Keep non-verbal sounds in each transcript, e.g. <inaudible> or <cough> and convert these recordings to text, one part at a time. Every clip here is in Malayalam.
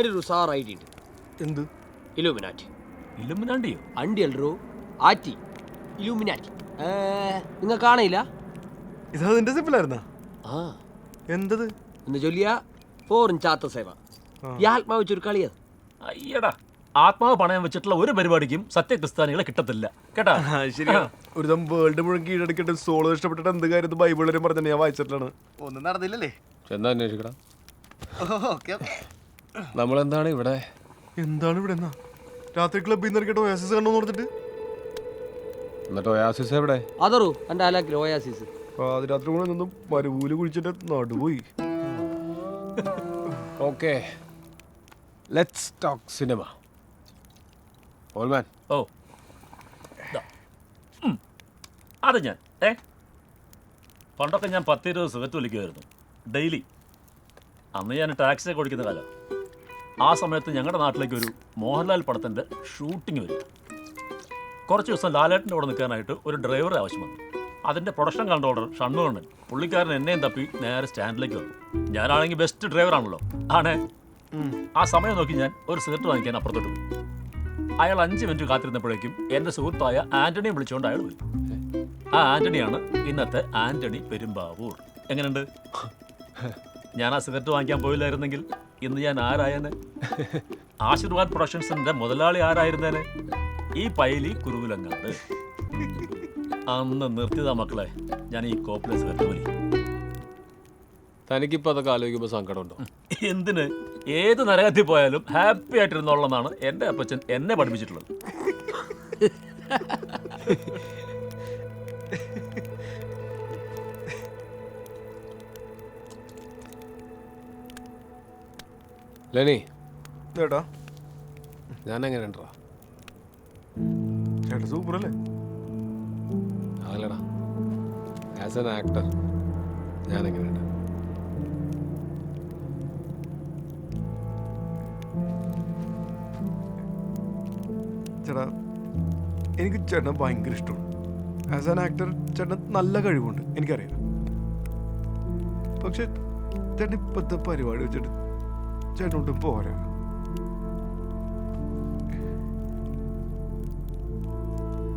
ഒരു സാർ ഐ ഡി ഉണ്ട്. എന്ത്? ഇലൂമിനാറ്റി ഇലുമിനാണ്ടിയോ അണ്ടി അല്ലറോ ആറ്റി ഇലൂമിനാറ്റി നിങ്ങൾ കാണില്ല ഇത് അതിന്റെ സിമ്പിളായിരുന്നാ? ആ. എന്തത്? എന്ന് ചൊല്ലിയ ഫോറിൻ ചാത്ത സേവ. ഈ ആത്മാവ് വെച്ചൊരു കളിയത് അയ്യടാ ആത്മാവ് പണയം വെച്ചിട്ടുള്ള ഒരു പരിപാടിക്കും സത്യക്രിസ്ത്യാനികളെ കിട്ടത്തില്ല. കേട്ടാ? ശരിയാ. ഒരു ദം വേൾഡ് മുഴുവൻ കീഴടക്കിട്ട് സോളോ ഇഷ്ടപ്പെട്ടിട്ട് എന്ത് കാര്യം ബൈബിളിലും പറഞ്ഞ ഞാൻ വായിച്ചിട്ടാണ് ഒന്നും നടന്നില്ലല്ലേ? എന്താ അന്വേഷിക്കടാ ഓക്കെ ഓക്കെ. നമ്മളെന്താണ് ഇവിടെ? എന്താണ് ഇവിടെ എന്നാ? രാത്രി ക്ലബ്ബിൽ നിന്ന് ഇറക്കിയിട്ട് ഓയാസിസ് കണ്ടു കൊടുത്തിട്ട് എന്നിട്ട് ഒയാസിസ് എവിടെ? അതറു എന്റെ ആലാക്കിൽ ഓയാസിസ് പാതിരാത്രി കൂടെ നിന്നും മരുഭൂൽ കുഴിച്ചിട്ട് നടുപോയി ഓക്കെ ലെറ്റ്സ് ടോക്ക് സിനിമ ഓൾമാൻ ഓ. അത് ഞാൻ. ഏ? പണ്ടൊക്കെ ഞാൻ പത്തിരുപത് സിഗരറ്റ് വലിക്കുമായിരുന്നു. ഡെയിലി അന്ന് ഞാൻ ടാക്സി ഓടിക്കുന്ന കാലം. ആ സമയത്ത് ഞങ്ങളുടെ നാട്ടിലേക്ക് ഒരു മോഹൻലാൽ പടത്തിന്റെ ഷൂട്ടിംഗ് വരും. കുറച്ച് ദിവസം ലാലേട്ടന്റെ കൂടെ നിൽക്കാനായിട്ട് ഒരു ഡ്രൈവറെ ആവശ്യം വന്നു. അതിന്റെ പ്രൊഡക്ഷൻ കൺട്രോളർ ഷണ്ണുകണ്ണൻ പുള്ളിക്കാരൻ എന്നെയും തപ്പി നേരെ സ്റ്റാൻഡിലേക്ക് വന്നു. ഞാനാണെങ്കിൽ ബെസ്റ്റ് ഡ്രൈവറാണല്ലോ ആണേ. ആ സമയം നോക്കി ഞാൻ ഒരു സിഗരറ്റ് വാങ്ങിക്കാൻ അപ്പുറത്തോട്ട് പോയി. അയാൾ അഞ്ച് മിനിറ്റ് കാത്തിരുന്നപ്പോഴേക്കും എന്റെ സുഹൃത്തായ ആന്റണിയെ വിളിച്ചുകൊണ്ട് അയാൾ വരും. ആ ആന്റണിയാണ് ഇന്നത്തെ ആന്റണി പെരുമ്പാവൂർ. എങ്ങനെയുണ്ട്? ഞാൻ ആ സിഗരറ്റ് വാങ്ങിക്കാൻ പോയില്ലായിരുന്നെങ്കിൽ ഇന്ന് ഞാൻ ആരായനെ ആശീർവാദ് പ്രൊഡക്ഷൻസിന്റെ മുതലാളി ആരായിരുന്നേനെ? ഈ പൈലി കുരുവിലങ്ങാട് അന്ന് നിർത്തിയതാ മക്കളെ ഞാൻ ഈ കോപ്പിലെ സിഗരറ്റ് വലി തനിക്കിപ്പോൾ അതൊക്കെ ആലോചിക്കുമ്പോൾ സങ്കടമുണ്ടോ? എന്തിന്? ഏത് നരകത്തിൽ പോയാലും ഹാപ്പി ആയിട്ടിരുന്നോളെന്നാണ് എന്റെ അപ്പച്ചൻ എന്നെ പഠിപ്പിച്ചിട്ടുള്ളത്. ലെനി. കേട്ടോ ഞാൻ എങ്ങനെ ഉണ്ടോ ചേട്ടാ സൂപ്പർ അല്ലേ ആലടാ ആസ് എൻ ആക്ടർ ഞാൻ എങ്ങനെയുണ്ട് ചേട്ടാ എനിക്ക് ചേട്ടനെ ഭയങ്കര ഇഷ്ടമാണ്. ആസ് ആൻ ആക്ടർ ചേട്ടൻ നല്ല കഴിവുണ്ട് എനിക്കറിയാം. പക്ഷെ ചേട്ടൻ ഇപ്പോഴത്തെ പരിപാടി വെച്ചിട്ട് ചേട്ടനോട്ട് പോരാ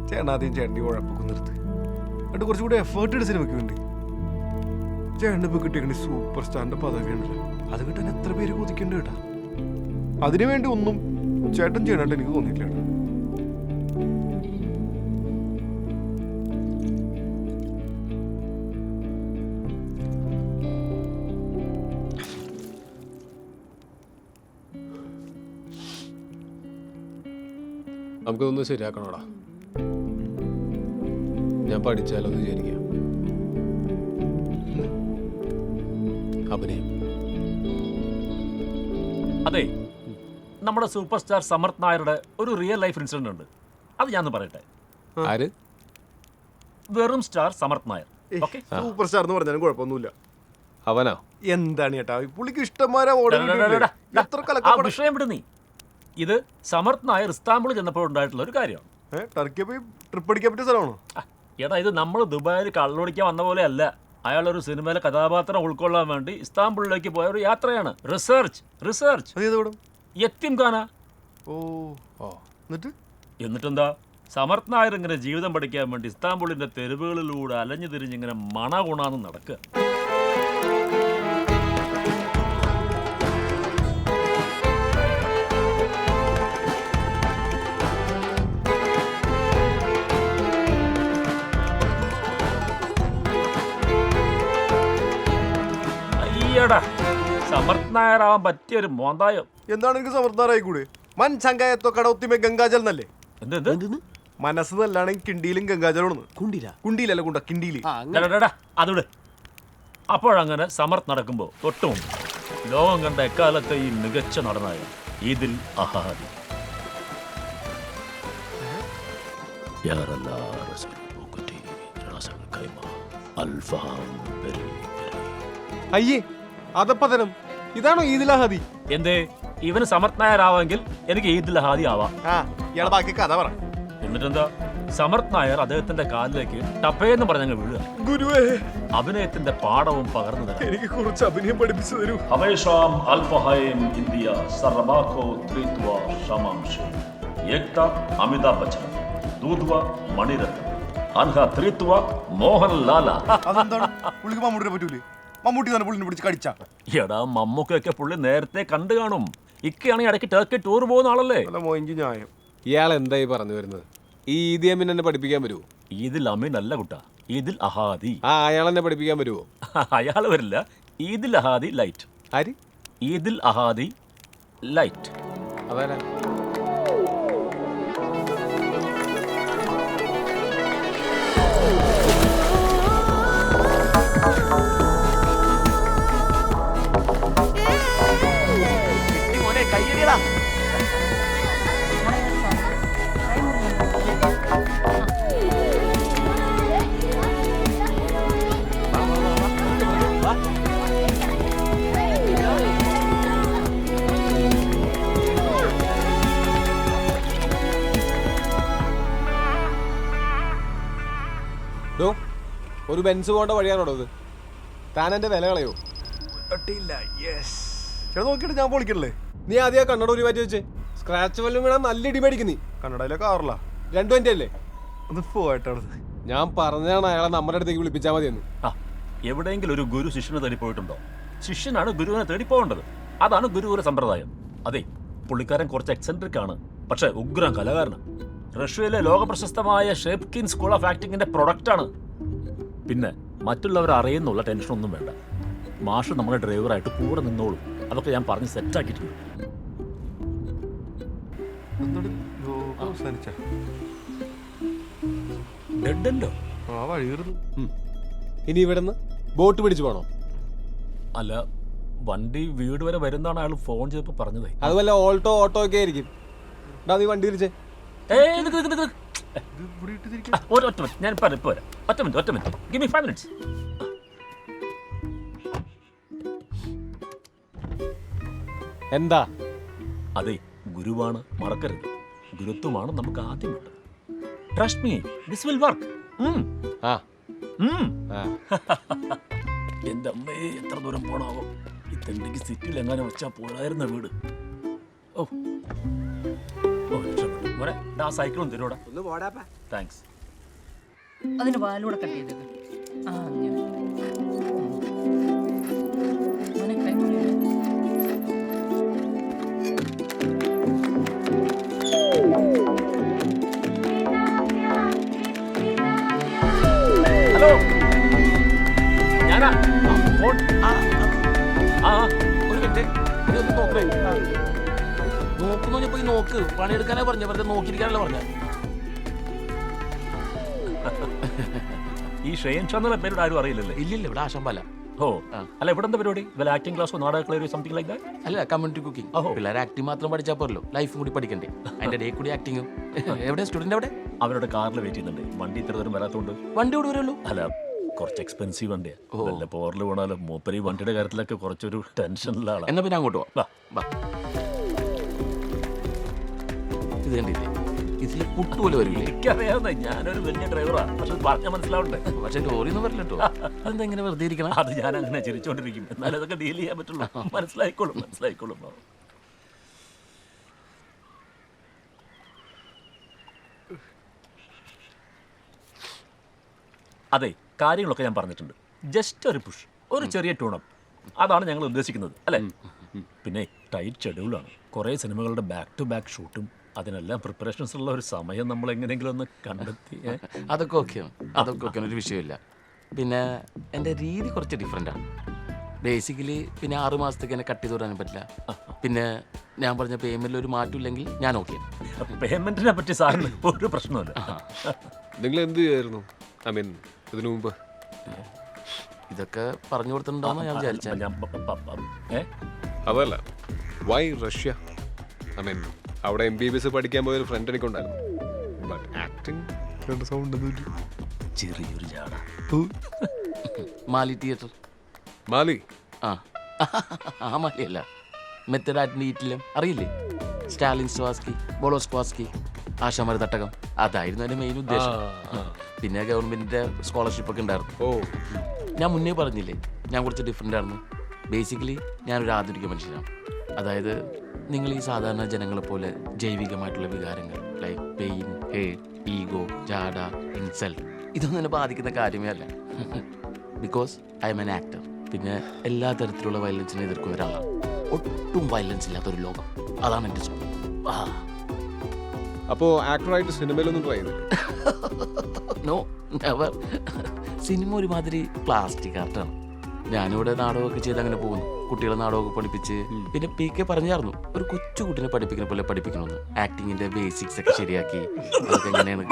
ചേട്ടൻ ആദ്യം ചേട്ടന്റെ ഉഴപ്പൊക്കെ നിർത്ത്. എന്നിട്ട് കുറച്ചുകൂടി എഫേർട്ട് എടുത്ത് സിനിമയ്ക്ക് വേണ്ടി. ചേട്ടൻ ഇപ്പോൾ കിട്ടിയ സൂപ്പർ സ്റ്റാറിന്റെ പദവി ഉണ്ടല്ലോ. അത് കിട്ടാൻ എത്ര പേര് കൊതിക്കണ്ട് കേട്ടാ. അതിനു വേണ്ടി ഒന്നും ചേട്ടൻ ചെയ്യണായിട്ട് എനിക്ക് തോന്നിയില്ല നമുക്കിതൊന്ന് ശരിയാക്കണോടാ. ഞാൻ പഠിച്ചാലോ എന്ന് വിചാരിക്കാം. അഭിനയം. അതെ നമ്മുടെ സൂപ്പർ സ്റ്റാർ സമർത്ത് നായരുടെ ഒരു റിയൽ ലൈഫ് ഇൻസിഡന്റ് ഉണ്ട്. അത് ഞാൻ പറയട്ടെ? ആര്? വെറും star Samarth Nair. Okay? Super star എന്ന് പറഞ്ഞാലും കുഴപ്പമൊന്നുമില്ല. അവനാ? എന്താണ് ചേട്ടാ പുള്ളിക്ക് ഇഷ്ടം വിഷയം വിടുന്നേ നീ. ഇത് സമർത്ഥനായ ഇസ്താംബിൾ ചെന്നപ്പോൾ ഉണ്ടായിട്ടുള്ള ഒരു കാര്യമാണ് ടർക്കി പോയി ട്രിപ്പ് അടിക്കാൻ പറ്റിയ സ്ഥലമാണോ? ആ, എടാ ഇത് നമ്മൾ ദുബായിൽ കള്ളൊടിക്കാൻ വന്ന പോലെ അല്ല അയാൾ ഒരു സിനിമയിലെ കഥാപാത്രം ഉൾക്കൊള്ളാൻ വേണ്ടി ഇസ്താംബുളിലേക്ക് പോയ ഒരു യാത്രയാണ്. Research research. ഖാന. ഓ എന്നിട്ട്? എന്നിട്ടെന്താ? സമർത്ഥ് നായർ ഇങ്ങനെ ജീവിതം പഠിക്കാൻ വേണ്ടി ഇസ്താംബുളിന്റെ തെരുവുകളിലൂടെ അലഞ്ഞു തിരിഞ്ഞിങ്ങനെ മണ ഗുണാന്ന് നടക്കുക. അയ്യടാ സമർത്ഥ് നായരാവാൻ പറ്റിയ ഒരു മോന്തായോ. എന്താണ് എനിക്ക് സമർത്ഥനായി കൂടെ? മൻ ചങ്കായത്തോ കടൗത്തിമേ ഗംഗാജൽ എന്നല്ലേ? എന്ത് എന്ത്? എന്തെന്ന്? മനസ്സ് നല്ലാണെങ്കിൽ കിണ്ടിയിലും ഗംഗാജലാണ് കുണ്ടില? കുണ്ടിയിലല്ല കുണ്ട കിണ്ടിയിൽ. ഡാ, ഡാ, അപ്പോഴങ്ങനെ സമർത്ഥ് നടക്കുമ്പോൾ തൊട്ടും ലോകം കണ്ട എക്കാലത്തെ ഈ മികച്ച നടനായ ഇതിൽ അഹാദി. അയ്യേ അതപ്പതനം ഇതാണോ ഈദിലഹാദി എന്തേ? ഇവന് സമർത്ഥനായരാവെങ്കിൽ എനിക്ക് ഈദിലഹാദി ആവാം. ആ ബാക്കി കഥ പറ. എന്നിട്ടെന്താ? സമർത്ഥ് നായർ അദ്ദേഹത്തിന്റെ കാലിലേക്ക് ടപ്പേന്ന് പറഞ്ഞങ്ങ് വീഴുക. ഗുരുവേ. അഭിനയത്തിന്റെ പാഠവും പകർന്നു തരാം. എനിക്ക് കുറച്ച് അഭിനയം പഠിപ്പിച്ചു തരും. ഇന്ത്യ സർബാഖോ അമിതാഭ് ബച്ചൻ ദൂത്വ മണിരത്നം ത്രിത്വ മോഹൻ ലാല പറ്റൂലേ? മമ്മൂട്ടി തന്നെ പുള്ളിനെ പിടിച്ച് കടിച്ചാ. എടാ മമ്മൂക്കൊക്കെ പുള്ളി നേരത്തെ കണ്ടു കാണും. ഇക്കയാണെങ്കിൽ ഇടയ്ക്ക് ടർക്കി ടൂർ പോകുന്ന ആളല്ലേ? നല്ല മോയിഞ്ചി ന്യായം ഇയാൾ എന്തായി പറഞ്ഞു വരുന്നത്? ഈ ഈദി അമീൻ എന്നെ പഠിപ്പിക്കാൻ വരുമോ ഈദിൽ അമീൻ അല്ല കുട്ടാ. ഈദിൽ അഹാദി. ആ അയാൾ എന്നെ പഠിപ്പിക്കാൻ വരുമോ <laughs> അയാൾ വരില്ല. ഈദിൽ അഹാദി ലൈറ്റ്. ആര്? ഈദിൽ അഹാദി ലൈറ്റ്. അതാരാ? ഡോ ഒരു ബെൻസ് പോകേണ്ട വഴിയാണോ ഇത്? താൻ എന്റെ വില കളയോ? തട്ടിയില്ല യെസ് നോക്കിയിട്ട് ഞാൻ പൊളിക്കണല്ലേ? നീ ആദ്യം കണ്ണട ഒരു മാറ്റി വെച്ച്. സ്ക്രാച്ച് വല്ലതും വേണം നല്ല ഇടി മേടിക്കുന്നു കണ്ണടയിലെ കന്നഡയിലെ കാറിലാ രണ്ടു എന്റെ അല്ലേ? അത് പോയിട്ടാണ് ഞാൻ പറഞ്ഞതാണ് അയാളെ നമ്മുടെ അടുത്തേക്ക് വിളിപ്പിച്ചാൽ മതിയെന്ന്. ആ എവിടെയെങ്കിലും ഒരു ഗുരു ശിഷ്യനെ തേടി പോയിട്ടുണ്ടോ? ശിഷ്യനാണ് ഗുരുവിനെ തേടി പോകേണ്ടത്. അതാണ് ഗുരുവിന്റെ സമ്പ്രദായം. അതെ പുള്ളിക്കാരൻ കുറച്ച് എക്സെൻട്രിക് ആണ് പക്ഷേ ഉഗ്രം കലാകാരനാണ് റഷ്യയിലെ ലോകപ്രശസ്തമായ ഷേപ്കിൻ സ്കൂൾ ഓഫ് ആക്ടിങ്ങിന്റെ പ്രൊഡക്റ്റ് ആണ്. പിന്നെ മറ്റുള്ളവർ അറിയുന്നുള്ള ടെൻഷനൊന്നും വേണ്ട. മാഷ് നമ്മുടെ ഡ്രൈവറായിട്ട് കൂടെ നിന്നോളും. അതൊക്കെ ഞാൻ പറഞ്ഞ് സെറ്റാക്കിയിട്ടുണ്ട് അവസാനിച്ച? ഡെഡല്ലോ? ആ വഴി ഇനി ഇവിടുന്ന് ബോട്ട് പിടിച്ചു പോണോ? അല്ല വണ്ടി വീട് വരെ വരുന്നതാണ് അയാൾ ഫോൺ ചെയ്തപ്പോൾ പറഞ്ഞത്. അത് വല്ല ഓൾട്ടോ ഓട്ടോ ഒക്കെ ആയിരിക്കും. ഡാ നീ വണ്ടി തിരിച്ചേ ഒറ്റ മിനിറ്റ് ഞാൻ ഇപ്പം ഇപ്പം വരാം. ഒറ്റ മിനിറ്റ് ഒറ്റ minute. Give me five minutes എന്താ? അതെ ഗുരുവാണ് മറക്കരുത്. ഗുരുത്വമാണ് നമുക്ക് ആദ്യം വേണ്ടത്. Trust me this will work ആ. ആ. <laughs> എന്റെ അമ്മയെ എത്ര ദൂരം പോണാവോ? ഇത്തണ്ടെങ്കിൽ സിറ്റിയിൽ എങ്ങനെ വെച്ചാൽ പോരായിരുന്ന വീട്. ഓ. രക്ഷപ്പെട്ടു. സൈക്കിളും തരൂടാ. ഒന്ന് പോടാപ്പാ. താങ്ക്സ് അതിന് വാലൂടെ കട്ട് ചെയ്തേക്ക്. ആ അങ്ങനെ നോക്കണേ നോക്കുന്നു പോയി നോക്ക്. പണിയെടുക്കാനേ പറഞ്ഞ. വെറുതെ നോക്കിയിരിക്കാനല്ല പറഞ്ഞ. ഈ ഷെയ്ൻ ചന്ദ്ര പേരോട് ആരും അറിയില്ലല്ലേ? ഇല്ലില്ല ഇവിടെ ആശമ്പല ഓ അല്ല ഇവിടെ എന്താ പരിപാടി? വല്ല ആക്ടിംഗ് ക്ലാസ്സോ നാടക കളരിയോ സംതിങ് ലൈക്ക് ദാറ്റ് അല്ല കമ്മ്യൂണിറ്റി കുക്കിംഗ് ഓഹോ. പിള്ളേർ ആക്ടിങ് മാത്രം പഠിച്ചാൽ പോരല്ലോ. ലൈഫും കൂടി പഠിക്കണ്ടേ? അതിന്റെ ഡേ കൂടി ആക്ടിങ്ങും എവിടെ? സ്റ്റുഡന്റ് എവിടെ? അവരുടെ കാറിൽ വെയിറ്റ് ചെയ്യുന്നുണ്ട്. വണ്ടി ഇത്ര ദൂരം വരാത്തോണ്ട്. വണ്ടി ഇവിടെ വരുള്ളൂ. അല്ല കുറച്ച് എക്സ്പെൻസീവ് വണ്ടിയാ. നല്ല പോറിൽ വീണാലോ മൂപ്പര് ഈ വണ്ടിയുടെ കാര്യത്തിലൊക്കെ കുറച്ചൊരു ടെൻഷനിലാണ് എന്നാ പിന്നെ അങ്ങോട്ട് വാ. വാ. ഇത് കണ്ടില്ലേ? ഇതിൽ പുട്ട് പോലെ വരില്ലേ എനിക്കറിയാവുന്ന ഞാനൊരു വലിയ ഡ്രൈവറാ പക്ഷെ പറഞ്ഞ മനസ്സിലാവണ്ടേ? പക്ഷെ ലോറിയൊന്നും വരില്ല കേട്ടോ അതെന്താ ഇങ്ങനെ വെറുതെ ഇരിക്കണം? അത് ഞാൻ അങ്ങനെ ചിരിച്ചോണ്ടിരിക്കും. എന്നാലും അതൊക്കെ ഡീൽ ചെയ്യാൻ പറ്റുള്ളൂ. മനസ്സിലായിക്കോളും മനസ്സിലായിക്കോളും. അതെ കാര്യങ്ങളൊക്കെ ഞാൻ പറഞ്ഞിട്ടുണ്ട്. ജസ്റ്റ് ഒരു പുഷ് ഒരു ചെറിയ ടൂണപ്പ് അതാണ് ഞങ്ങൾ ഉദ്ദേശിക്കുന്നത് അല്ലേ? പിന്നെ ടൈറ്റ് ഷെഡ്യൂളാണ് കുറേ സിനിമകളുടെ ബാക്ക് ടു ബാക്ക് ഷൂട്ടും അതിനെല്ലാം പ്രിപ്പറേഷൻസ് ഉള്ള ഒരു സമയം നമ്മൾ എങ്ങനെയെങ്കിലും ഒന്ന് കണ്ടെത്തി? <laughs> അതൊക്കെ ഓക്കെയാണ് അതൊക്കെ ഓക്കെ ഒരു വിഷയമില്ല. പിന്നെ എന്റെ രീതി കുറച്ച് ഡിഫറെന്റ് ആണ്. ബേസിക്കലി പിന്നെ ആറ് മാസത്തേക്ക് എന്നെ കട്ട് ചെയ്ത് വിടാനും പറ്റില്ല പിന്നെ ഞാൻ പറഞ്ഞ പേയ്മെന്റിൽ ഒരു മാറ്റമില്ലെങ്കിൽ ഞാൻ ഓക്കെ പേയ്മെന്റിനെ പറ്റി സാറിന് ഒരു പ്രശ്നമില്ല നിങ്ങൾ എന്ത് ചെയ്യായിരുന്നു? ഐ മീൻ ഇതിനു മുമ്പ്. ഇതൊക്കെ പറഞ്ഞു കൊടുത്തിട്ടുണ്ടാവുന്ന ഞാൻ? അതല്ല വൈ റഷ്യ. ഐ മീൻ അവിടെ എം ബി ബി എസ് പഠിക്കാൻ പോയൊരു ഫ്രണ്ട് എനിക്കുണ്ടായിരുന്നു. ബട്ട് ആക്ടിങ് രണ്ട് സൗണ്ട് ചെറിയൊരു ജാട. മാലി തിയേറ്റർ. മാലി? ആ. ആ മാലിയല്ല. മെത്തഡ് ആറ്റിന്റെ ഈറ്റിലും. അറിയില്ലേ? സ്റ്റാലിൻ സ്വാസ്കി ബോളോസ്ക്വാസ്കി ആശാമാർ തട്ടകം അതായിരുന്നു എന്റെ മെയിൻ ഉദ്ദേശം. പിന്നെ ഗവൺമെന്റിന്റെ സ്കോളർഷിപ്പ് ഒക്കെ ഉണ്ടായിരുന്നു. ഓ. ഞാൻ മുന്നേ പറഞ്ഞില്ലേ ഞാൻ കുറച്ച് ഡിഫറെന്റ് ആയിരുന്നു. ബേസിക്കലി ഞാനൊരു ആധുനിക മനുഷ്യനാണ്. അതായത് നിങ്ങൾ ഈ സാധാരണ ജനങ്ങളെ പോലെ ജൈവികമായിട്ടുള്ള വികാരങ്ങൾ ലൈക്ക് പെയിൻ ഹേറ്റ് ഈഗോ ജാഡ ഇൻസൾട്ട് ഇതൊന്നും എന്നെ ബാധിക്കുന്ന കാര്യമേ അല്ല. Because I am an actor പിന്നെ എല്ലാ തരത്തിലുള്ള വയലൻസിനെ എതിർക്കുന്ന ഒരാളാണ്. ഒട്ടും വയലൻസ് ഇല്ലാത്തൊരു ലോകം. അതാണ് എന്റെ സ്വപ്നം ആ. അപ്പോ ആക്ടറായിട്ട് സിനിമയിലൊന്നും ട്രൈ ചെയ്തില്ല നോ നെവർ സിനിമ ഒരുമാതിരി പ്ലാസ്റ്റിക് ആർട്ടാണ് ഞാനിവിടെ നാടകമൊക്കെ ചെയ്ത് അങ്ങനെ പോകുന്നു. കുട്ടികളെ നാടകമൊക്കെ പഠിപ്പിച്ച്. പിന്നെ പി കെ പറഞ്ഞായിരുന്നു ഒരു കൊച്ചു കുട്ടിനെ പഠിപ്പിക്കുന്ന പോലെ പഠിപ്പിക്കണമെന്ന്. ആക്ടിങ്ങിന്റെ ബേസിക്സ് ഒക്കെ ശരിയാക്കി. അതൊക്കെ എങ്ങനെയാണ്.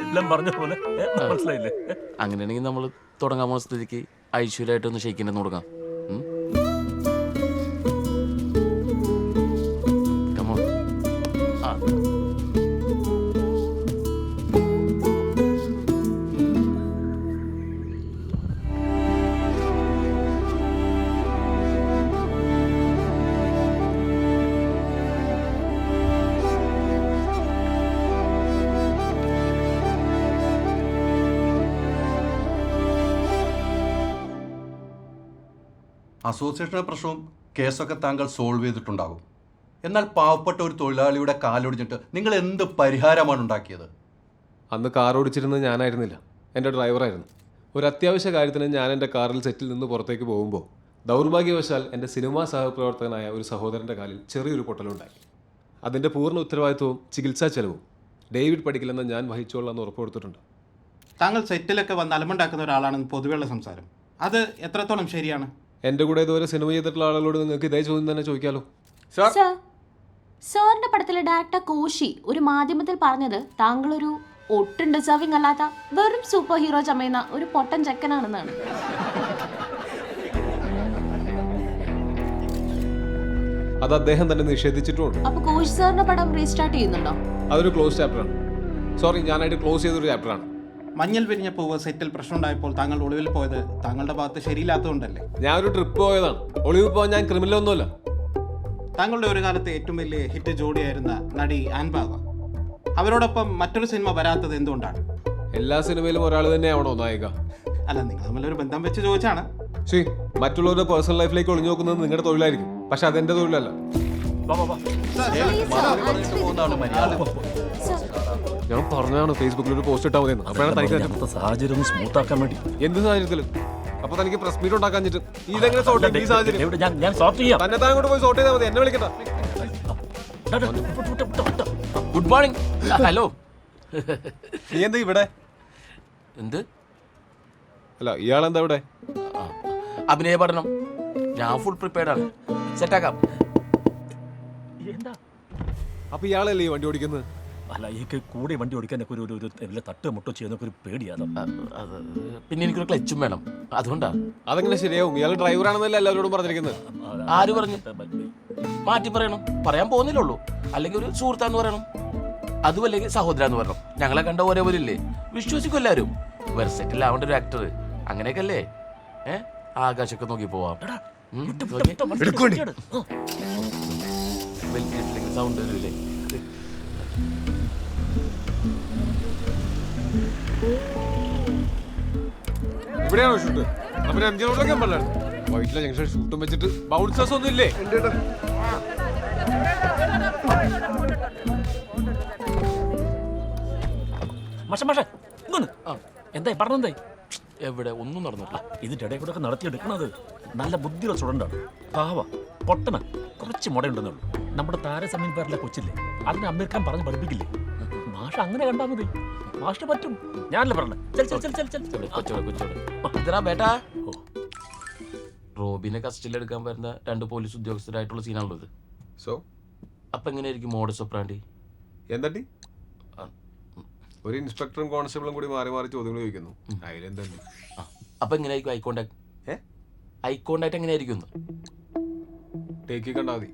എല്ലാം പറഞ്ഞ പോലെ. മനസ്സിലായില്ലേ? അങ്ങനെയാണെങ്കിൽ നമ്മൾ തുടങ്ങാൻ പോകുന്ന സ്ഥിതിക്ക്. ഐശ്വര്യമായിട്ടൊന്ന് ഷെയ്ക്കിന്റെ തുടങ്ങാം. അസോസിയേഷന്റെ പ്രശ്നവും കേസൊക്കെ താങ്കൾ സോൾവ് ചെയ്തിട്ടുണ്ടാകും. എന്നാൽ പാവപ്പെട്ട ഒരു തൊഴിലാളിയുടെ കാലൊടിഞ്ഞിട്ട് നിങ്ങൾ എന്ത് പരിഹാരമാണ് ഉണ്ടാക്കിയത്? അന്ന് കാർ ഓടിച്ചിരുന്നത് ഞാനായിരുന്നില്ല. എന്റെ ഡ്രൈവറായിരുന്നു. ഒരു അത്യാവശ്യ കാര്യത്തിന് ഞാൻ എന്റെ കാറിൽ സെറ്റിൽ നിന്ന് പുറത്തേക്ക് പോകുമ്പോൾ ദൗർഭാഗ്യവശാൽ എന്റെ സിനിമാ സഹപ്രവർത്തകനായ ഒരു സഹോദരന്റെ കാലിൽ ചെറിയൊരു പൊട്ടലുണ്ടായി. അതിന്റെ പൂർണ ഉത്തരവാദിത്വവും ചികിത്സാ ചെലവും ഡേവിഡ് പഠിക്കില്ലെന്ന് ഞാൻ വഹിച്ചോളാം എന്ന് ഉറപ്പ് കൊടുത്തിട്ടുണ്ട് താങ്കൾ സെറ്റിലൊക്കെ വന്ന് അലമുണ്ടാക്കുന്ന ഒരാളാണെന്ന് പൊതുവെയുള്ള സംസാരം. അത് എത്രത്തോളം ശരിയാണ്? എന്റെ കൂടെ ഇതുവരെ സിനിമ ചെയ്തിട്ടുള്ള ആളുകളോട് നിങ്ങൾക്ക് ഇതേ ചോദ്യം തന്നെ ചോദിക്കാലോ? സർ സാറിന്റെ പടത്തിലെ ഡയറക്ടർ കോശി ഒരു മാധ്യമത്തിൽ പറഞ്ഞത് താങ്കളൊരു ഒരു ഒട്ടും ഡിസേർവിംഗ് അല്ലാത്ത വെറും സൂപ്പർ ഹീറോ ചമയുന്ന ഒരു പൊട്ടൻ ചെക്കനാണെന്നാണ്. അത് അദ്ദേഹം തന്നെ നിഷേധിച്ചിട്ടുണ്ട്. അപ്പൊ കോശി സാറിന്റെ പടം റീസ്റ്റാർട്ട് ചെയ്യുന്നുണ്ടോ? അതൊരു ക്ലോസ് ചാപ്റ്റർ ആണ്. സോറി ഞാനായിട്ട് ക്ലോസ് ചെയ്തൊരു ചാപ്റ്ററാണ് മഞ്ഞൾ വിരിഞ്ഞ പൂവ് സെറ്റിൽ പ്രശ്നമുണ്ടായപ്പോൾ താങ്കൾ ഒളിവിൽ പോയത് താങ്കളുടെ ഭാഗത്ത് ശരിയില്ലാത്തതുകൊണ്ടല്ലേ? ഞാൻ ഒരു ട്രിപ്പ് പോയതാണ്. ഒളിവിൽ പോകാൻ ഞാൻ ക്രിമിനൽ ഒന്നുമല്ല. താങ്കളുടെ ഒരു കാലത്തെ ഏറ്റവും വലിയ ഹിറ്റ് ജോഡിയായിരുന്ന നടി ആൻബാവ. അവരോടൊപ്പം മറ്റൊരു സിനിമ വരാത്തത് എന്തുകൊണ്ടാണ്? എല്ലാ സിനിമയിലും ഒരാൾ തന്നെയാണോ നായിക. അല്ല നിങ്ങൾ തമ്മിലൊരു ബന്ധം വെച്ച് ചോദിച്ചാണ്. ശരി മറ്റുള്ളവരുടെ പേഴ്സണൽ ലൈഫിലേക്ക് ഒളിഞ്ഞു നോക്കുന്നത് നിങ്ങളുടെ തൊഴിലായിരിക്കും. പക്ഷെ അതെന്റെ തൊഴിലല്ല. ഞാൻ പറഞ്ഞതാണ് ഫേസ്ബുക്കിൽ ഒരു പോസ്റ്റ് ഇട്ടാ മതി അപ്പോഴാണ് തനിക്ക് സാഹചര്യം ഒന്ന് സ്മൂത്ത് ആക്കാൻ വേണ്ടി. എന്ത് സാഹചര്യത്തിലും? അപ്പൊ തനിക്ക് പ്രസ് മീറ്റ് ഉണ്ടാക്കാൻ ഇതെങ്ങനെ സോർട്ട് ചെയ്യും ഈ സാഹചര്യം? ഞാൻ ഞാൻ സോർട്ട് ചെയ്യാം. തന്നെ താൻ അങ്ങോട്ട് പോയി സോർട്ട് ചെയ്താൽ മതി. എന്നെ വിളിക്കണ്ട. Good morning hello. നീ എന്താ ഇവിടെ? എന്ത്? അല്ല ഇയാളെന്താ ഇവിടെ? അഭിനയ പഠനം. ഞാൻ ഫുൾ പ്രിപ്പയർഡ് ആണ്. സെറ്റാക്കാം എന്താ? അപ്പൊ ഇയാളല്ലേ ഈ വണ്ടി ഓടിക്കുന്നത്? അല്ല ഈ കൂടെ വണ്ടി ഓടിക്കാനൊക്കെ ഒരു ഒരു വലിയ തട്ട് മുട്ടോ ചെയ്യുന്നൊക്കെ ഒരു പേടിയാണ് അത് പിന്നെ എനിക്കൊരു ക്ലച്ചും വേണം. അതുകൊണ്ടാ. അതെങ്ങനെ ശരിയാവും? ഇയാൾ ഡ്രൈവറാണെന്നല്ല എല്ലാവരോടും പറഞ്ഞിരിക്കുന്നത്? ആര് പറഞ്ഞു? മാറ്റി പറയണം. പറയാൻ പോകുന്നില്ലുള്ളൂ. അല്ലെങ്കിൽ ഒരു സുഹൃത്താന്ന് പറയണം. അതും അല്ലെങ്കിൽ സഹോദര എന്ന് പറയണം. ഞങ്ങളെ കണ്ട ഒരേ പോലെ ഇല്ലേ? വിശ്വസിക്കും എല്ലാവരും. വെർസെറ്റിൽ ആവേണ്ട ഒരു ആക്ടർ അങ്ങനെയൊക്കെ അല്ലേ ഏഹ് ആകാശമൊക്കെ നോക്കി പോവാം. ഇട്ടില്ലെങ്കിൽ സൗണ്ട് വരില്ലേ ഇവിടെയാണോ ഷൂട്ട് അപ്പൊ എം ജി റോഡിലൊക്കെ വൈറ്റിലെ ജംഗ്ഷൻ ഷൂട്ടും വെച്ചിട്ട് ബൗൺസേഴ്സ് ഒന്നും ഇല്ലേ? മഷ മഷ എന്തായി? പറഞ്ഞെന്തായി എവിടെ? ഒന്നും നടന്നിട്ടില്ല. ഇതിന്റെ ഇടയിൽ കൂടെ ഒക്കെ നടത്തിയെടുക്കണത് നല്ല ബുദ്ധിയുള്ള സ്റ്റുഡന്റാണ് പാവ പൊട്ടന. കുറച്ച് മുടയുണ്ടെന്നുള്ളൂ നമ്മുടെ താരസമയം പേരിലെ കൊച്ചില്ലേ? അതിനെ അമീർ ഖാൻ പറഞ്ഞ് പഠിപ്പിക്കില്ലേ? മാഷ അങ്ങനെ കണ്ടാ മതി. മാഷിന് പറ്റും. ഞാനല്ലേ ഓ. റോബിനെ കസ്റ്റഡിയിൽ എടുക്കാൻ വരുന്ന രണ്ട് പോലീസ് ഉദ്യോഗസ്ഥരായിട്ടുള്ള സീനാണുള്ളത് സോ അപ്പൊ എങ്ങനെയായിരിക്കും മോഡസ് ഒപ്രാണ്ടി? എന്താണ്ടി ഒരു ഇൻസ്പെക്ടറും കോൺസ്റ്റബിളും കൂടി മാറി മാറി ചോദ്യങ്ങൾ ചോദിക്കുന്നു. അതിലെന്തല്ലേ ആ, അപ്പൊ എങ്ങനെയായിരിക്കും ഐ കോണ്ടാക്ട്? ഐ കോണ്ടാക്ട് എങ്ങനെയായിരിക്കും? ടേക്ക് കണ്ടാ മതി.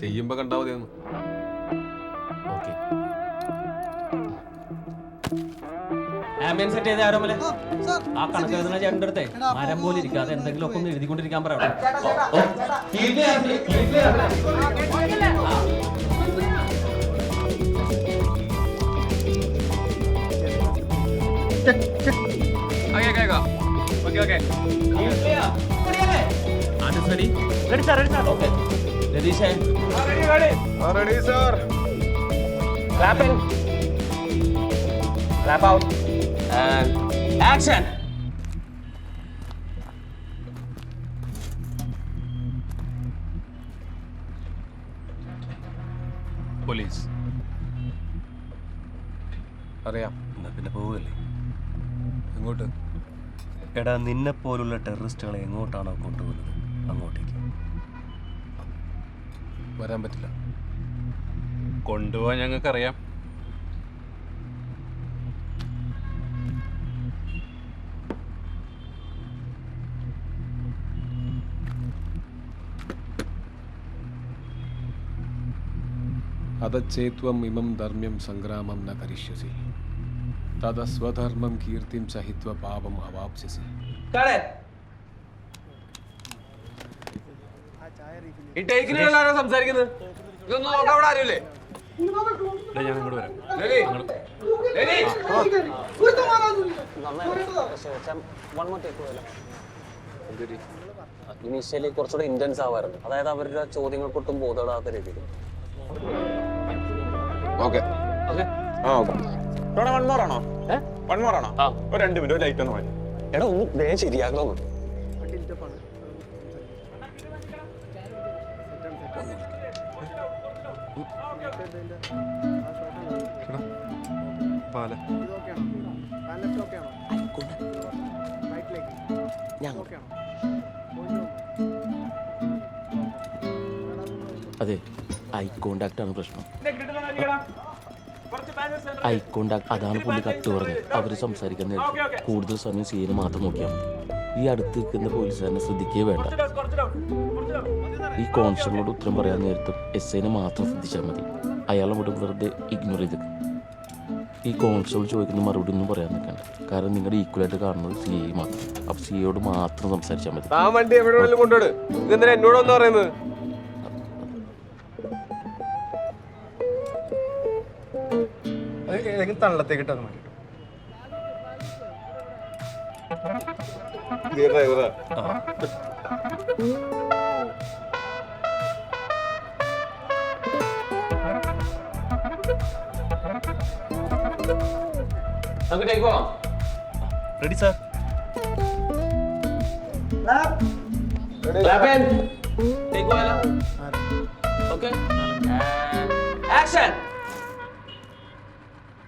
ചെയ്യുമ്പോ കണ്ടാ മതി ഓക്കെ. ആംബിയൻസ് സെറ്റ് ചെയ്ത ആരോമലെ? ആ കണക്ക് എഴുതുന്ന ചേട്ടന്റെ അടുത്തെ? മരം പോലെ ഇരിക്കാതെ എന്തെങ്കിലും ഒക്കെ ഒന്ന് എഴുതിക്കൊണ്ടിരിക്കാൻ പറയാം രതീഷേ ready sir Wrap out. And action. Police അറിയാം. എന്നാ പിന്നെ പോവുകയല്ലേ എങ്ങോട്ട്? എടാ നിന്നെ പോലുള്ള ടെററിസ്റ്റുകളെ എങ്ങോട്ടാണോ കൊണ്ടുപോകുന്നത്? അങ്ങോട്ടേക്ക്. വരാൻ പറ്റില്ല. കൊണ്ടുപോകാൻ ഞങ്ങൾക്കറിയാം. അതച്ചേത്വം ഇമം ധർമ്മ്യം സംഗ്രാമം ന കരിഷ്യസി. തത സ്വധർമ്മം കീർത്തിം സഹിത്വ പാപം അവാപ്സ്യസി. ഈ ടേക്കിനുള്ള സംസാരിക്കുന്നത്? ഇതൊന്നും നോക്കാൻ അവിടെ ആരുമില്ലേ? ഞാൻ ഇങ്ങോട്ട് വരാം. ഇനീഷ്യലി കുറച്ചുകൂടെ ഇന്റൻസ് ആവാറുണ്ട്. അതായത് അവരുടെ ചോദ്യങ്ങൾക്കൊട്ടും ബോധപ്പെടാത്ത രീതിയിൽ. ഓക്കെ. ആ ഓക്കെ. വൺ മോർ ആണോ? വൺ മോർ ആണോ? ഒരു രണ്ട് മിനിറ്റ് ലൈറ്റ് ഒന്ന് മതി. എടാ ഒന്ന് വേഗം ശരിയാക്കണോ? അതെ ഐ കോണ്ടാക്ട് ആണ് പ്രശ്നം. ഐ കോണ്ടാക്ട് അതാണ് പുള്ളി കട്ട് പറഞ്ഞത്. അവർ സംസാരിക്കാൻ നേരത്ത്. കൂടുതൽ സമയം സീന് മാത്രം നോക്കിയാൽ ഈ അടുത്ത് നിൽക്കുന്ന പോലീസുകാരനെ ശ്രദ്ധിക്കുകയേ വേണ്ട. ഈ കോൺസ്റ്റബിളോട് ഉത്തരം പറയാൻ നേരത്തും എസ് ഐനെ മാത്രം ശ്രദ്ധിച്ചാൽ മതി. അയാളെ വിടും വെറുതെ ഇഗ്നോർ ചെയ്ത്. ഈ കോൺസ്റ്റബിൾ ചോദിക്കുന്ന മറുപടി ഒന്നും പറയാൻ നിൽക്കണ്ട. കാരണം നിങ്ങളുടെ ഈക്വലായിട്ട് കാണുന്നത് സി ഐ മാത്രം അപ്പൊ സി ഐയോട് മാത്രം സംസാരിച്ചാൽ മതി. ആ വണ്ടി ഇതെന്തിനാ എന്നോടൊന്നും പറയുന്നത്? ഏതെങ്കിലും തള്ളത്തേക്ക് ഡ്രൈവറാ അങ്ങോട്ടേക്ക് പോവാം റെഡി സാർ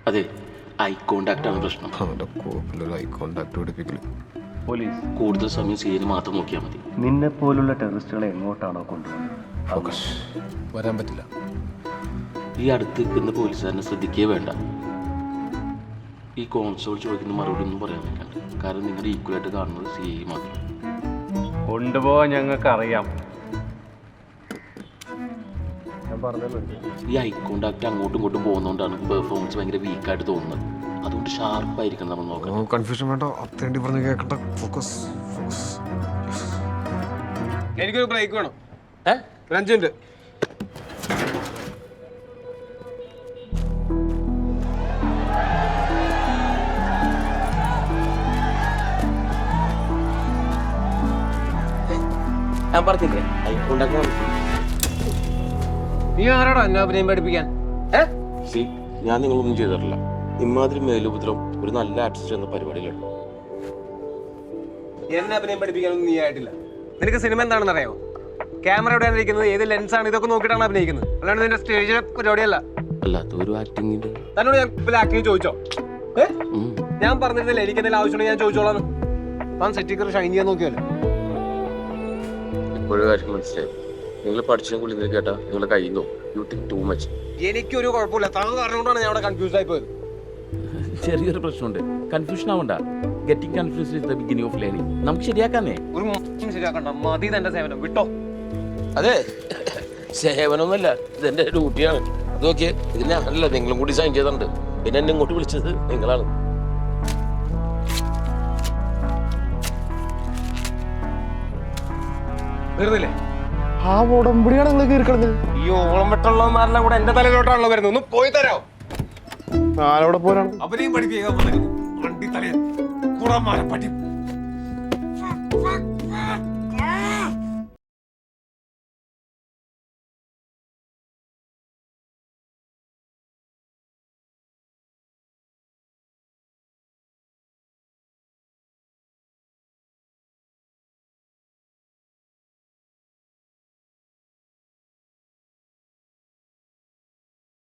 അതെ ഐ കോണ്ടാക്ട് ആണ് പ്രശ്നം. അവന്റെ കോപ്പിലൊരു ഐ കോണ്ടാക്ട് പിടിപ്പിക്കൽ പോലീസ് കൂടുതൽ സമയം സീന് മാത്രം നോക്കിയാൽ മതി. നിന്നെ പോലുള്ള ടെററിസ്റ്റുകളെ എങ്ങോട്ടാണോ കൊണ്ടുപോകുന്നത്? വരാൻ പറ്റില്ല. ഈ അടുത്ത് നിൽക്കുന്ന പോലീസുകാരനെ ശ്രദ്ധിക്കേ വേണ്ട. ഈ കോൺസ്റ്റബിൾ ചോദിക്കുന്ന മറുപടി ഒന്നും പറയാൻ പറ്റില്ല കാരണം നിങ്ങൾ ഈക്വലായിട്ട് കാണുന്നത് സി ആണ്. മാത്രം കൊണ്ടുപോകാൻ ഞങ്ങൾക്ക് അറിയാം ഈ ഐ കോണ്ടാക്ട് അങ്ങോട്ടും ഇങ്ങോട്ടും പോകുന്നതുകൊണ്ടാണ് പെർഫോമൻസ് ഭയങ്കര വീക്കായിട്ട് തോന്നുന്നത്. അതുകൊണ്ട് ഷാർപ്പായിരിക്കണം നമ്മൾ നോക്കണം കൺഫ്യൂഷൻ വേണ്ട. അത്തേണ്ടി പറഞ്ഞ് കേൾക്കട്ടെ ഫോക്കസ് ഫോക്കസ് എനിക്കൊരു ബ്രേക്ക് വേണം. ഒരു അഞ്ച് ഞാൻ പറഞ്ഞില്ലേ? നീ ആരാടോ എന്നെ അഭിനയം പഠിപ്പിക്കാൻ? സി ഞാൻ നിങ്ങളൊന്നും ചെയ്തിട്ടില്ല. ഇമാതിരി മേലുപദ്രം ഒരു നല്ല ആർട്ടിസ്റ്റ് എന്ന പരിപാടിയിലുണ്ട്. എന്നെ അഭിനയം പഠിപ്പിക്കാനൊന്നും നീ ആയിട്ടില്ല. നിനക്ക് സിനിമ എന്താണെന്ന് അറിയാമോ ക്യാമറ എവിടെയാണ് ഇരിക്കുന്നത്? ഏത് ലെൻസാണ്? ഇതൊക്കെ നോക്കിയിട്ടാണ് അഭിനയിക്കുന്നത്. അല്ലാണ്ട് നിന്റെ സ്റ്റേജിലെ പരിപാടിയല്ല. അല്ലാത്ത ഒരു ആക്ടിങ്ങിന്റെ തന്നോട് ഞാൻ ആക്ടിങ് ചോദിച്ചോ? ഞാൻ പറഞ്ഞിരുന്നില്ല എനിക്ക് എന്തെങ്കിലും ആവശ്യമുണ്ടെങ്കിൽ ഞാൻ ചോദിച്ചോളാം ഞാൻ സെറ്റിക്കർ ഷൈൻ ചെയ്യാൻ നോക്കിയല്ലോ. ഇപ്പോഴും കാര്യം മനസ്സിലായി. നിങ്ങൾ പഠിച്ചതിനെ നിങ്ങൾ കേട്ടാ നിങ്ങളെ കയ്യിൽ നിന്നോ യു തിങ്ക് ടു മച്ച് എനിക്കൊരു കുഴപ്പമില്ല. താൻ പറഞ്ഞുകൊണ്ടാണ് ഞാൻ അവിടെ കൺഫ്യൂസ് ആയി പോയത്. <laughs> ചെറിയൊരു പ്രശ്നമുണ്ട്. കൺഫ്യൂഷൻ ആവണ്ട. Getting confuse is the beginning of learning നമുക്ക് ശരിയാക്കാന്നേ. ഒരു മോശം ശരിയാക്കണ്ട. മതി തന്റെ സേവനം. വിട്ടോ? അതെ. സേവനമൊന്നുമല്ല. ഇതെന്റെ ഡ്യൂട്ടിയാണ് അത് നോക്കിയേ. ഇതിന് ഞാനല്ല. നിങ്ങളും കൂടി സൈൻ ചെയ്തിട്ടുണ്ട്. പിന്നെ എന്നെ ഇങ്ങോട്ട് വിളിച്ചത് നിങ്ങളാണ്. തീർന്നില്ലേ ആ ഉടമ്പടിയാണ് നിങ്ങൾ കീർക്കണത് ഈ ഓളം വെട്ടുള്ളവന്മാരെല്ലാം കൂടെ എന്റെ തലയിലോട്ടാണല്ലോ വരുന്നത്. ഒന്ന് പോയി തരാം. ഞാനവിടെ പോരാണ്. അവരെയും പഠിപ്പിക്കാൻ വണ്ടി തലയിൽ കുടമാരെ പറ്റി